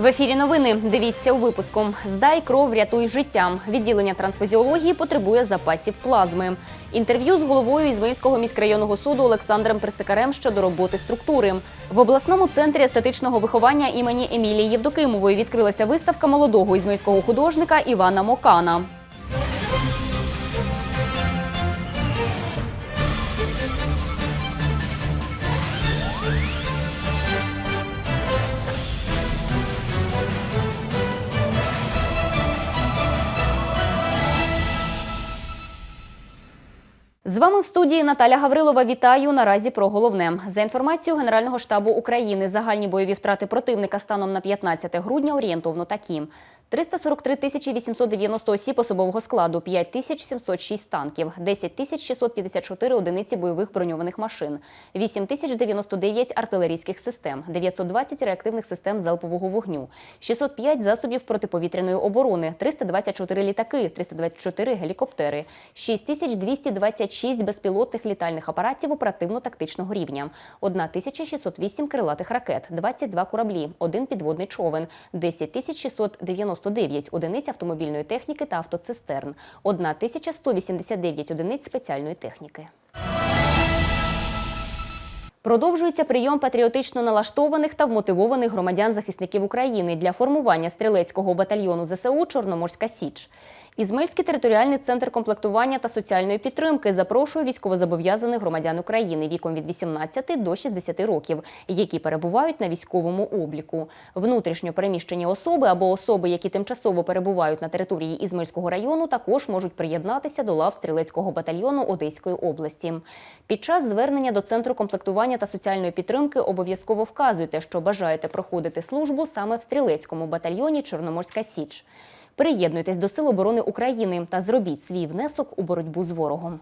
В ефірі новини. Дивіться у випуску. Здай кров, рятуй життя. Відділення трансфузіології потребує запасів плазми. Інтерв'ю з головою Ізмаїльського міськрайонного суду Олександром Персикарем щодо роботи структури. В обласному центрі естетичного виховання імені Емілії Євдокимової відкрилася виставка молодого ізмаїльського художника Івана Мокана. З вами в студії Наталя Гаврилова. Вітаю наразі про головне. За інформацією Генерального штабу України, загальні бойові втрати противника станом на 15 грудня орієнтовно такі. 343 тисячі 890 осіб особового складу, 5 тисяч 706 танків, 10 тисяч 654 одиниці бойових броньованих машин, 8 тисяч 99 артилерійських систем, 920 реактивних систем залпового вогню, 605 засобів протиповітряної оборони, 324 літаки, 324 гелікоптери, 6226 безпілотних літальних апаратів оперативно-тактичного рівня, 1608 крилатих ракет, 22 кораблі, 1 підводний човен, 10699 одиниць автомобільної техніки та автоцистерн, 1189 одиниць спеціальної техніки. Продовжується прийом патріотично налаштованих та вмотивованих громадян-захисників України для формування стрілецького батальйону ЗСУ Чорноморська Січ. Ізмельський територіальний центр комплектування та соціальної підтримки запрошує військовозобов'язаних громадян України віком від 18 до 60 років, які перебувають на військовому обліку. Внутрішньо переміщені особи або особи, які тимчасово перебувають на території Ізмельського району, також можуть приєднатися до лав стрілецького батальйону Одеської області. Під час звернення до центру комплектування та соціальної підтримки обов'язково вказуйте, що бажаєте проходити службу саме в стрілецькому батальйоні Чорноморська Січ. Приєднуйтесь до Сил оборони України та зробіть свій внесок у боротьбу з ворогом.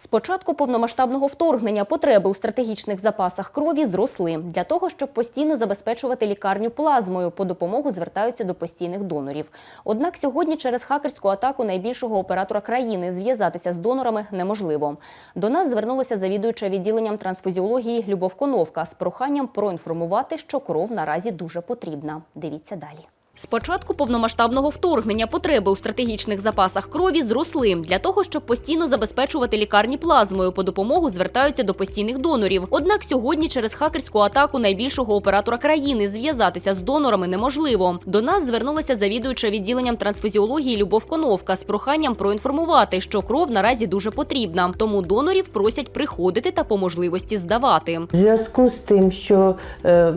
З початку повномасштабного вторгнення потреби у стратегічних запасах крові зросли. Для того, щоб постійно забезпечувати лікарню плазмою, по допомогу звертаються до постійних донорів. Однак сьогодні через хакерську атаку найбільшого оператора країни зв'язатися з донорами неможливо. До нас звернулася завідуюча відділенням трансфузіології Любов Коновка з проханням проінформувати, що кров наразі дуже потрібна. Дивіться далі. З початку повномасштабного вторгнення потреби у стратегічних запасах крові зросли. Для того, щоб постійно забезпечувати лікарні плазмою, по допомогу звертаються до постійних донорів. Однак сьогодні через хакерську атаку найбільшого оператора країни зв'язатися з донорами неможливо. До нас звернулася завідуюча відділенням трансфузіології Любов Коновка з проханням проінформувати, що кров наразі дуже потрібна. Тому донорів просять приходити та по можливості здавати. В зв'язку з тим, що е,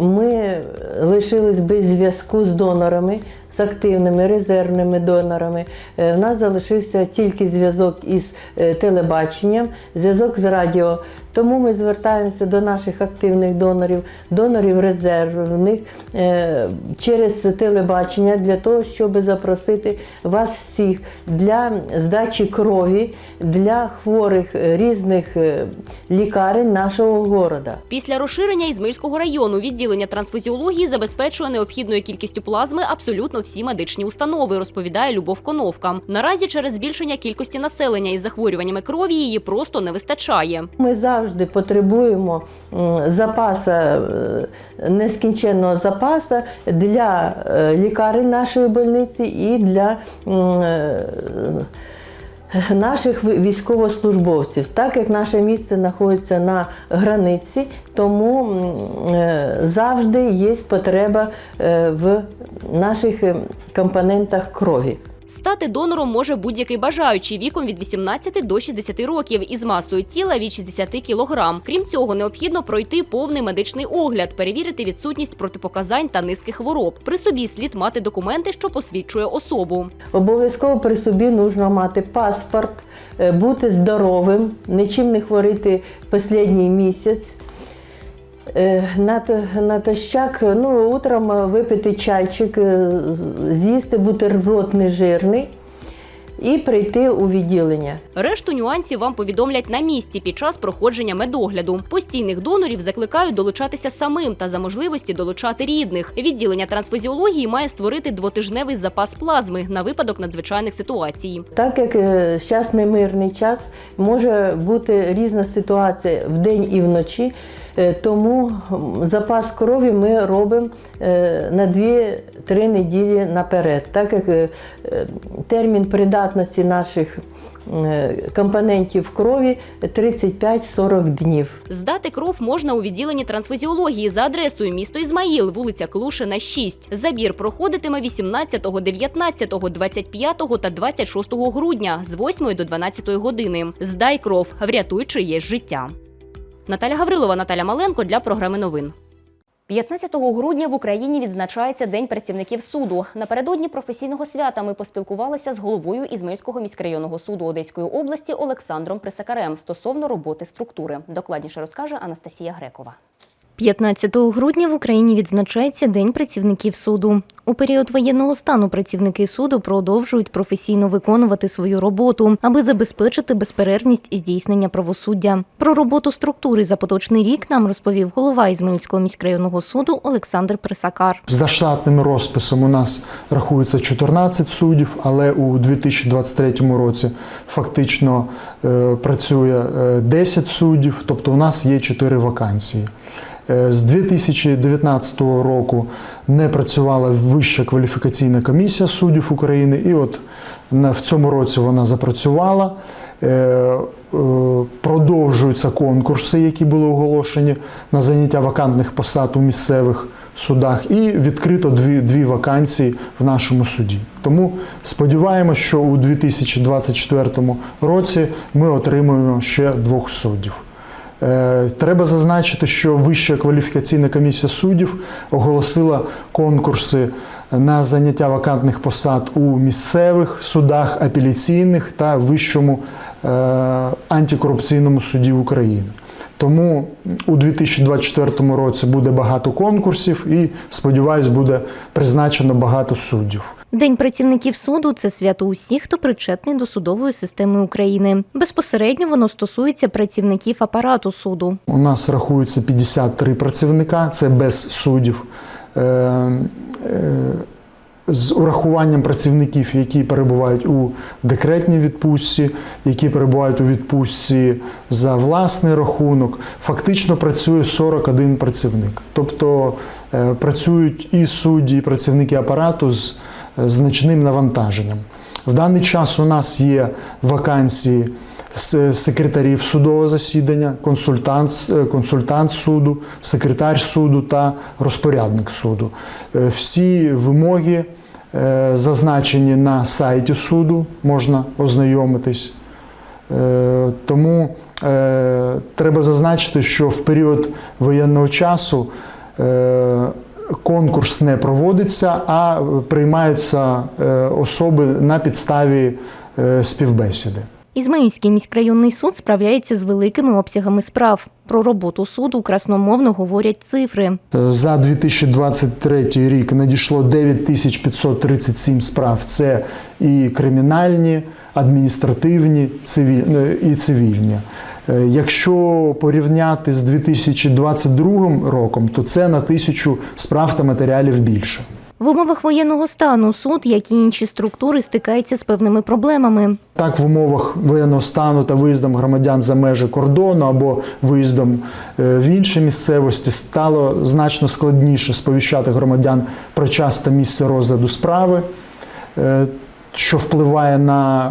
ми лишились без зв'язку з донорами, з активними резервними донорами, е, в нас залишився тільки зв'язок із е, телебаченням, зв'язок з радіо. Тому ми звертаємося до наших активних донорів, донорів резервних е, через телебачення для того, щоб запросити вас всіх для здачі крові для хворих е, різних е, лікарень нашого города. Після розширення Ізмаїльського району відділення трансфузіології забезпечує необхідною кількістю плазми абсолютно всі медичні установи, розповідає Любов Коновка. Наразі через збільшення кількості населення із захворюваннями крові її просто не вистачає. Ми завжди потребуємо запаса, е, нескінченного запаса для е, лікарень нашої больниці і для е, наших військовослужбовців. Так як наше місце знаходиться на границі, тому завжди є потреба в наших компонентах крові. Стати донором може будь-який бажаючий віком від 18 до 60 років із масою тіла від 60 кг. Крім цього, необхідно пройти повний медичний огляд, перевірити відсутність протипоказань та низки хвороб. При собі слід мати документи, що посвідчує особу. Обов'язково при собі потрібно мати паспорт, е, бути здоровим, нічим не хворити останній місяць. Е, нато- Натощак, ну, утром е, випити чайчик, е, з'їсти бутерброд нежирний і прийти у відділення. Решту нюансів вам повідомлять на місці під час проходження медогляду. Постійних донорів закликають долучатися самим та за можливості долучати рідних. Відділення трансфузіології має створити двотижневий запас плазми на випадок надзвичайних ситуацій. Так як зараз не мирний час, може бути різна ситуація вдень і вночі. Е, Тому запас крові ми робимо е, на 2-3 неділі наперед, так як е, термін придатності наших компонентів крові 35-40 днів. Здати кров можна у відділенні трансфузіології за адресою місто Ізмаїл, вулиця Клушина, 6. Забір проходитиме 18, 19, 25 та 26 грудня з 8 до 12 години. Здай кров, врятуй чиєсь життя. Наталя Гаврилова, Наталя Маленко для програми новин. 15 грудня в Україні відзначається День працівників суду. Напередодні професійного свята ми поспілкувалися з головою Ізмельського міськрайонного суду Одеської області Олександром Присакарем стосовно роботи структури. Докладніше розкаже Анастасія Грекова. 15 грудня в Україні відзначається День працівників суду. У період воєнного стану працівники суду продовжують професійно виконувати свою роботу, аби забезпечити безперервність здійснення правосуддя. Про роботу структури за поточний рік нам розповів голова Ізмаїльського міськрайонного суду Олександр Присакар. За штатним розписом у нас рахується 14 суддів, але у 2023 році фактично е, працює е, 10 суддів, тобто у нас є 4 вакансії. Е, З 2019 року не працювала Вища кваліфікаційна комісія суддів України, і от в цьому році вона запрацювала. Е, е, Продовжуються конкурси, які були оголошені на заняття вакантних посад у місцевих судах, і відкрито дві, дві вакансії в нашому суді. Тому сподіваємося, що у 2024 році ми отримаємо ще двох суддів. Е, Треба зазначити, що Вища кваліфікаційна комісія суддів оголосила конкурси на заняття вакантних посад у місцевих судах, апеляційних та Вищому е, антикорупційному суді України. Тому у 2024 році буде багато конкурсів і, сподіваюсь, буде призначено багато суддів. День працівників суду це свято усіх, хто причетний до судової системи України. Безпосередньо воно стосується працівників апарату суду. У нас рахується 53 працівника, це без суддів. Е, е, З урахуванням працівників, які перебувають у декретній відпустці, які перебувають у відпустці за власний рахунок, фактично працює 41 працівник. Тобто е, працюють і судді, і працівники апарату з значним навантаженням. В даний час у нас є вакансії секретарів судового засідання, консультант, е, консультант суду, секретар суду та розпорядник суду. Е, Всі вимоги е, зазначені на сайті суду, можна ознайомитись. Тому треба зазначити, що в період воєнного часу конкурс не проводиться, а приймаються е, особи на підставі е, співбесіди. Ізмаїльський міськрайонний суд справляється з великими обсягами справ. Про роботу суду красномовно говорять цифри. За 2023 рік надійшло 9537 справ. Це і кримінальні, адміністративні, цивіль- і цивільні. Е, Якщо порівняти з 2022 роком, то це на тисячу справ та матеріалів більше. В умовах воєнного стану суд, як і інші структури, стикається з певними проблемами. Так, в умовах воєнного стану та виїздом громадян за межі кордону або виїздом е, в інші місцевості стало значно складніше сповіщати громадян про час та місце розгляду справи, е, що впливає на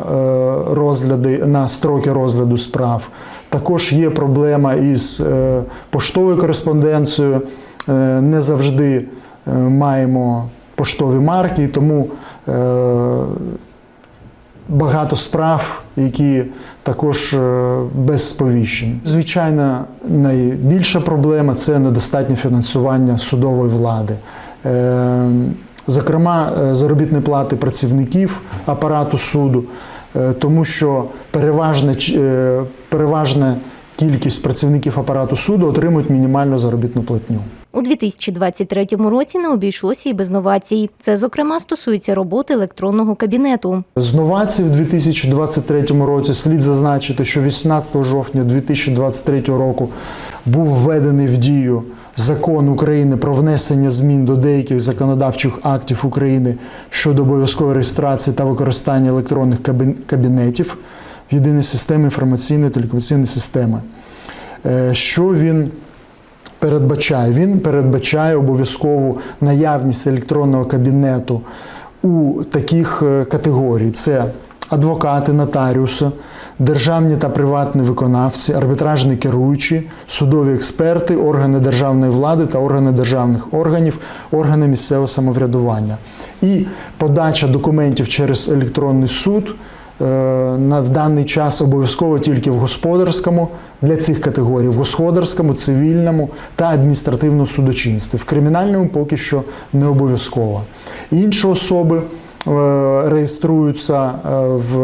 розгляди на строки розгляду справ. Також є проблема із е, поштовою кореспонденцією. Е, Не завжди е, маємо поштові марки, тому багато справ, які також без сповіщень. Звичайно, найбільша проблема це недостатнє фінансування судової влади. Зокрема, заробітні плати працівників апарату суду, тому що переважна, е, переважна кількість працівників апарату суду отримують мінімальну заробітну платню. У 2023 році не обійшлося і без новацій. Це, зокрема, стосується роботи електронного кабінету. З новацій в 2023 році слід зазначити, що 18 жовтня 2023 року був введений в дію закон України про внесення змін до деяких законодавчих актів України щодо обов'язкової реєстрації та використання електронних кабінетів в єдиній системі інформаційної телекомунікаційної системи. Е, Що він передбачає? Він передбачає обов'язкову наявність електронного кабінету у таких е, категорій: це адвокати, нотаріуси, державні та приватні виконавці, арбітражні керуючі, судові експерти, органи державної влади та органи державних органів, органи місцевого самоврядування. І подача документів через електронний суд е, на в даний час обов'язково тільки в господарському для цих категорій, в господарському, цивільному та адміністративному судочинстві. В кримінальному поки що не обов'язково. Інші особи реєструються е, в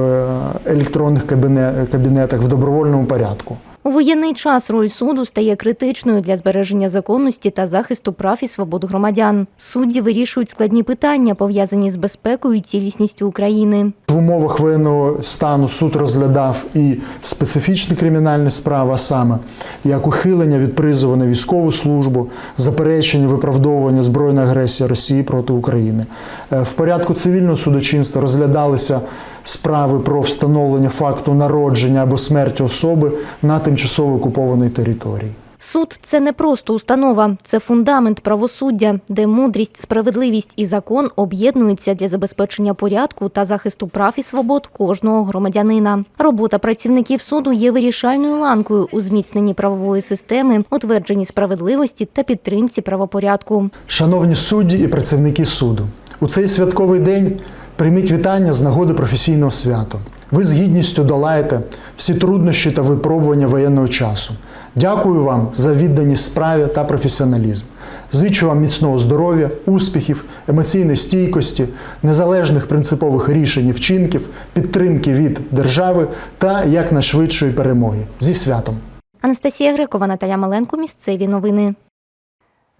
електронних кабіне- кабінетах в добровольному порядку. У воєнний час роль суду стає критичною для збереження законності та захисту прав і свобод громадян. Судді вирішують складні питання, пов'язані з безпекою і цілісністю України. В умовах воєнного стану суд розглядав і специфічні кримінальні справи, а саме як ухилення від призову на військову службу, заперечення виправдовування збройної агресії Росії проти України. Е, В порядку цивільного судочинства розглядалися справи про встановлення факту народження або смерті особи на тимчасово окупованій території. Суд це не просто установа, це фундамент правосуддя, де мудрість, справедливість і закон об'єднуються для забезпечення порядку та захисту прав і свобод кожного громадянина. Робота працівників суду є вирішальною ланкою у зміцненні правової системи, утвердженні справедливості та підтримці правопорядку. Шановні судді і працівники суду, у цей святковий день прийміть вітання з нагоди професійного свята. Ви з гідністю долаєте всі труднощі та випробування воєнного часу. Дякую вам за відданість справі та професіоналізм. Зичу вам міцного здоров'я, успіхів, емоційної стійкості, незалежних принципових рішень і вчинків, підтримки від держави та якнайшвидшої перемоги. Зі святом! Анастасія Грекова, Наталя Маленко. Місцеві новини.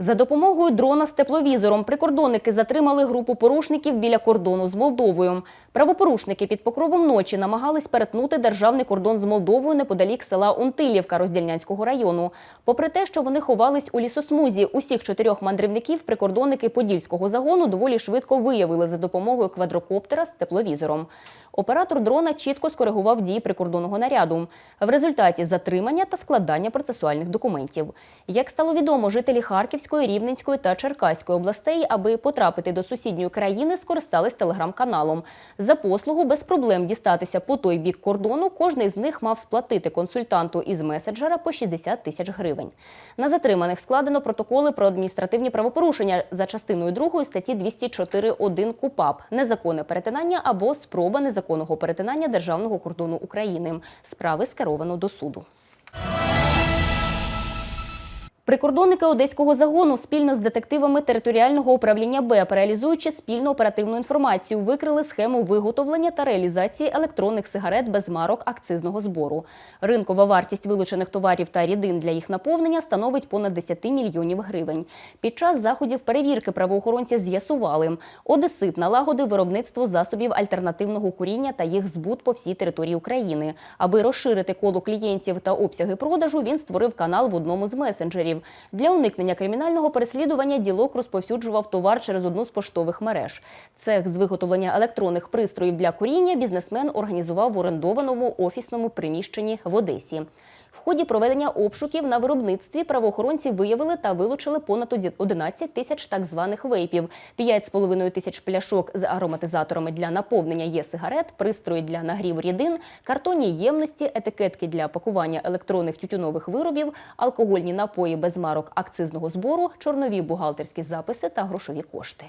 За допомогою дрона з тепловізором прикордонники затримали групу порушників біля кордону з Молдовою. Правопорушники під покровом ночі намагались перетнути державний кордон з Молдовою неподалік села Унтилівка Роздільнянського району. Попри те, що вони ховались у лісосмузі, усіх чотирьох мандрівників прикордонники подільського загону доволі швидко виявили за допомогою квадрокоптера з тепловізором. Оператор дрона чітко скоригував дії прикордонного наряду. В результаті затримання та складання процесуальних документів. Як стало відомо, жителі Харківської, Рівненської та Черкаської областей, аби потрапити до сусідньої країни, скористались телеграм-каналом. За послугу без проблем дістатися по той бік кордону. Кожний з них мав сплатити консультанту із меседжера по 60 тисяч гривень. На затриманих складено протоколи про адміністративні правопорушення за частиною 2 статті 204.1 КУПАП незаконне перетинання або спроба незаконного перетинання державного кордону України. Справи скеровано до суду. Прикордонники одеського загону спільно з детективами територіального управління БЕП, реалізуючи спільну оперативну інформацію, викрили схему виготовлення та реалізації електронних сигарет без марок акцизного збору. Ринкова вартість вилучених товарів та рідин для їх наповнення становить понад 10 мільйонів гривень. Під час заходів перевірки правоохоронці з'ясували, одесит налагодив виробництво засобів альтернативного куріння та їх збут по всій території України. Аби розширити коло клієнтів та обсяги продажу, він створив канал в одному з месенджерів. Для уникнення кримінального переслідування ділок розповсюджував товар через одну з поштових мереж. Цех з виготовлення електронних пристроїв для куріння бізнесмен організував в орендованому офісному приміщенні в Одесі. Ході проведення обшуків на виробництві правоохоронці виявили та вилучили понад 11 тисяч так званих вейпів, 5,5 тисяч пляшок з ароматизаторами для наповнення є-сигарет, пристрої для нагріву рідин, картонні ємності, етикетки для пакування електронних тютюнових виробів, алкогольні напої без марок акцизного збору, чорнові бухгалтерські записи та грошові кошти.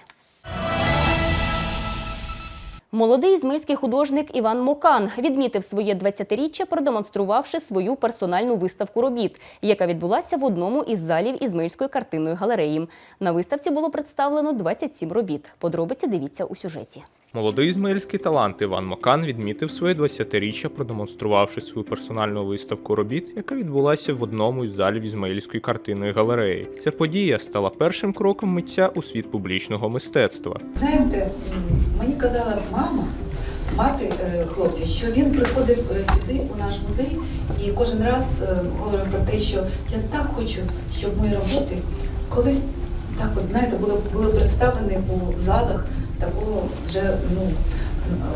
Молодий ізмельський художник Іван Мокан відмітив своє 20-річчя, продемонструвавши свою персональну виставку робіт, яка відбулася в одному із залів Ізмельської картинної галереї. На виставці було представлено 27 робіт. Подробиці дивіться у сюжеті. Молодий ізмаїльський талант Іван Макан відмітив своє 20-річчя, продемонструвавши свою персональну виставку робіт, яка відбулася в одному із залів Ізмаїльської картинної галереї. Ця подія стала першим кроком митця у світ публічного мистецтва. Знаєте, казала мама, мати е, хлопця, що він приходив е, сюди, у наш музей, і кожен раз е, говорив про те, що я так хочу, щоб мої роботи колись так от, знаєте, були, були представлені у залах такого вже ну,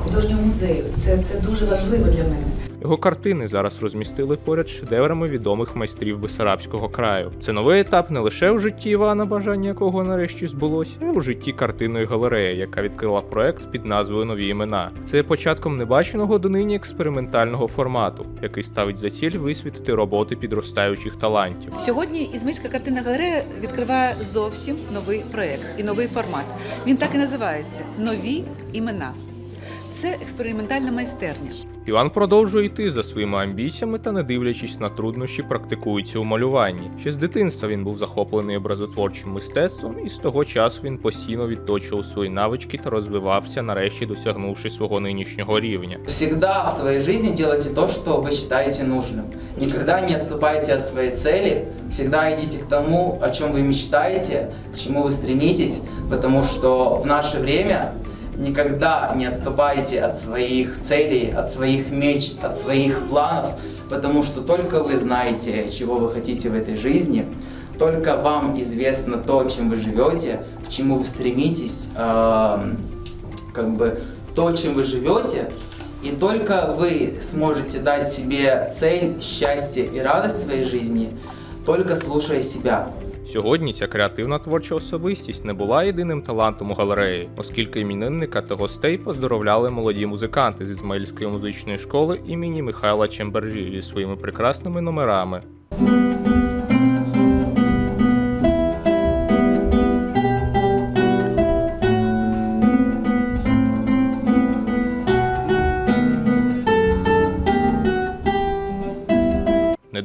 художнього музею. Це, це дуже важливо для мене. Його картини зараз розмістили поряд з шедеврами відомих майстрів Бесарабського краю. Це новий етап не лише в житті Івана, бажання якого нарешті збулося, а й у житті картинної галереї, яка відкрила проект під назвою Нові імена. Це є початком небаченого донині експериментального формату, який ставить за ціль висвітити роботи підростаючих талантів. Сьогодні Ізмаїльська картинна галерея відкриває зовсім новий проєкт і новий формат. Він так і називається Нові імена. Це експериментальна майстерня. Іван продовжує йти за своїми амбіціями та, не дивлячись на труднощі, практикується у малюванні. Ще з дитинства він був захоплений образотворчим мистецтвом, і з того часу він постійно відточував свої навички та розвивався, нарешті досягнувши свого нинішнього рівня. Всегда в своей жизни делайте то, что вы считаете нужным. Никогда не отступайте от своей цели, всегда идите к тому, о чем вы мечтаете, к чему вы стремитесь, потому что в наше время Никогда не отступайте от своих целей, от своих мечт, от своих планов, потому что только вы знаете, чего вы хотите в этой жизни, только вам известно то, чем вы живете, к чему вы стремитесь, эм, как бы то, чем вы живете, и только вы сможете дать себе цель, счастье и радость в своей жизни, только слушая себя. Сьогодні ця креативна творча особистість не була єдиним талантом у галереї, оскільки іменинника та гостей поздоровляли молоді музиканти з Ізмаїльської музичної школи імені Михайла Чембержі зі своїми прекрасними номерами.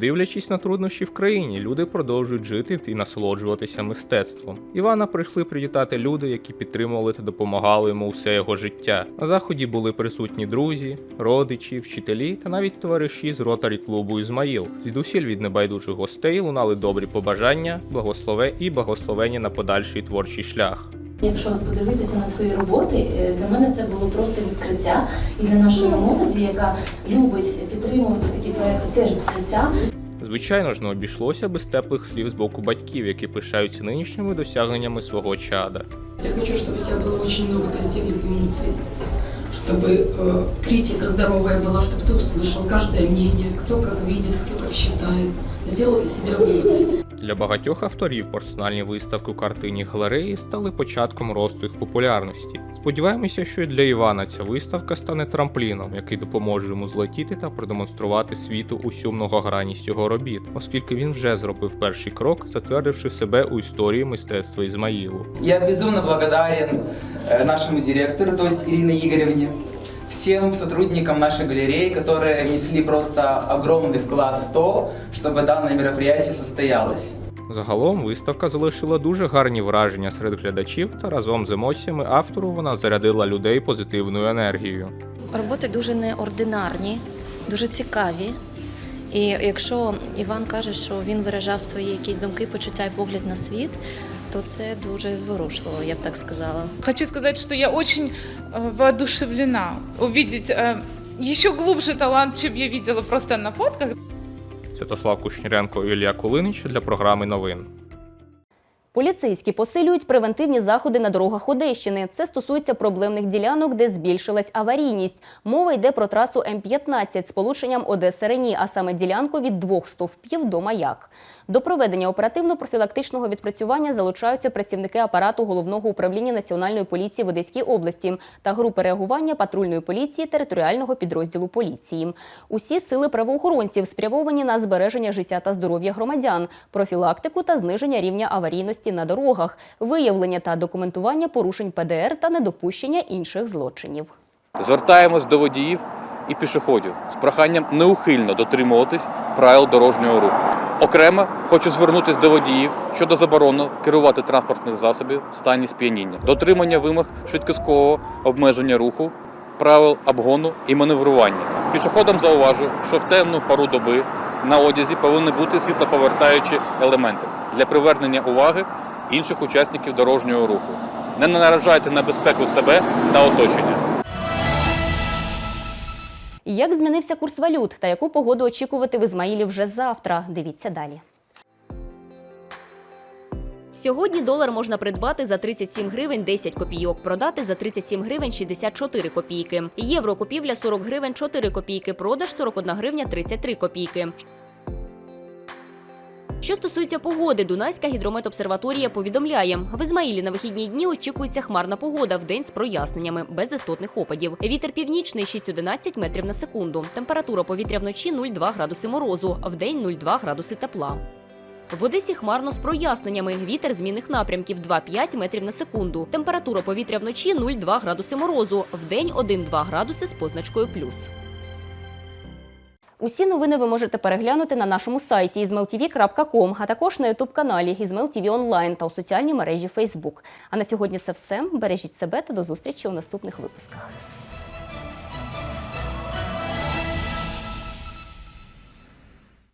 Дивлячись на труднощі в країні, люди продовжують жити і насолоджуватися мистецтвом. Івана прийшли привітати люди, які підтримували та допомагали йому усе його життя. На заході були присутні друзі, родичі, вчителі та навіть товариші з ротарі клубу Ізмаїл. Звідусіль від небайдужих гостей лунали добрі побажання, благослове і благословення на подальший творчий шлях. Якщо подивитися на твої роботи, е, для мене це було просто відкриття. І для нашої молоді, яка любить підтримувати такі проекти, теж відкриття. Звичайно ж, не обійшлося без теплих слів з боку батьків, які пишаються нинішніми досягненнями свого чада. Я хочу, чтобы у тебя было очень много позитивных эмоций, чтобы э, критика здоровая была, чтобы ты услышал каждое мнение, кто как видит, кто как считает, сделал для себя выводы. Для багатьох авторів персональні виставки у картині галереї стали початком росту їх популярності. Сподіваємося, що і для Івана ця виставка стане трампліном, який допоможе йому злетіти та продемонструвати світу усю многогранність його робіт, оскільки він вже зробив перший крок, затвердивши себе у історії мистецтва Ізмаїлу. Я безумно благодарен э, нашему директору, то есть Ирине Игоревне, всем сотрудникам нашей галереи, которые внесли просто огромный вклад в то, чтобы данное мероприятие состоялось. Загалом виставка залишила дуже гарні враження серед глядачів, та разом з емоціями автору вона зарядила людей позитивною енергією. Роботи дуже неординарні, дуже цікаві. І якщо Іван каже, що він виражав свої якісь думки, почуття і погляд на світ, то це дуже зворушливо, я б так сказала. Хочу сказать, что я очень э, воодушевлена увидеть э, еще глубже талант, чем я видела просто на фотках. Святослав Кушніренко і Ілля Кулинич для програми новин. Поліцейські посилюють превентивні заходи на дорогах Одещини. Це стосується проблемних ділянок, де збільшилась аварійність. Мова йде про трасу М-15 з полученням Одеса-Рені, а саме ділянку від двох стовпів до маяк. До проведення оперативно-профілактичного відпрацювання залучаються працівники апарату Головного управління Національної поліції в Одеській області та групи реагування патрульної поліції територіального підрозділу поліції. Усі сили правоохоронців спрямовані на збереження життя та здоров'я громадян, профілактику та зниження рівня аварійності на дорогах, виявлення та документування порушень ПДР та недопущення інших злочинів. Звертаємось до водіїв і пішоходів з проханням неухильно дотримуватись правил дорожнього руху. Окремо хочу звернутися до водіїв щодо заборони керувати транспортних засобів в стані сп'яніння, дотримання вимог швидкісного обмеження руху, правил обгону і маневрування. Пішоходам зауважу, що в темну пору доби на одязі повинні бути світлоповертаючі елементи для привернення уваги інших учасників дорожнього руху. Не наражайте на безпеку себе та оточення. Як змінився курс валют та яку погоду очікувати в Ізмаїлі вже завтра? Дивіться далі. Сьогодні долар можна придбати за 37 гривень 10 копійок, продати за 37 гривень 64 копійки. Євро купівля 40 гривень 4 копійки, продаж 41 гривня 33 копійки. Що стосується погоди, Дунайська гідрометобсерваторія повідомляє, в Ізмаїлі на вихідні дні очікується хмарна погода в день з проясненнями, без істотних опадів. Вітер північний 6-11 метрів на секунду. Температура повітря вночі 0,2 градуси морозу, в день 0,2 градуси тепла. В Одесі хмарно з проясненнями. Вітер змінних напрямків 2,5 метрів на секунду. Температура повітря вночі 0,2 градуси морозу, в день 1,2 градуси з позначкою плюс. Усі новини ви можете переглянути на нашому сайті izmailtv.com, а також на ютуб-каналі Ізмел онлайн та у соціальній мережі Facebook. А на сьогодні це все. Бережіть себе та до зустрічі у наступних випусках.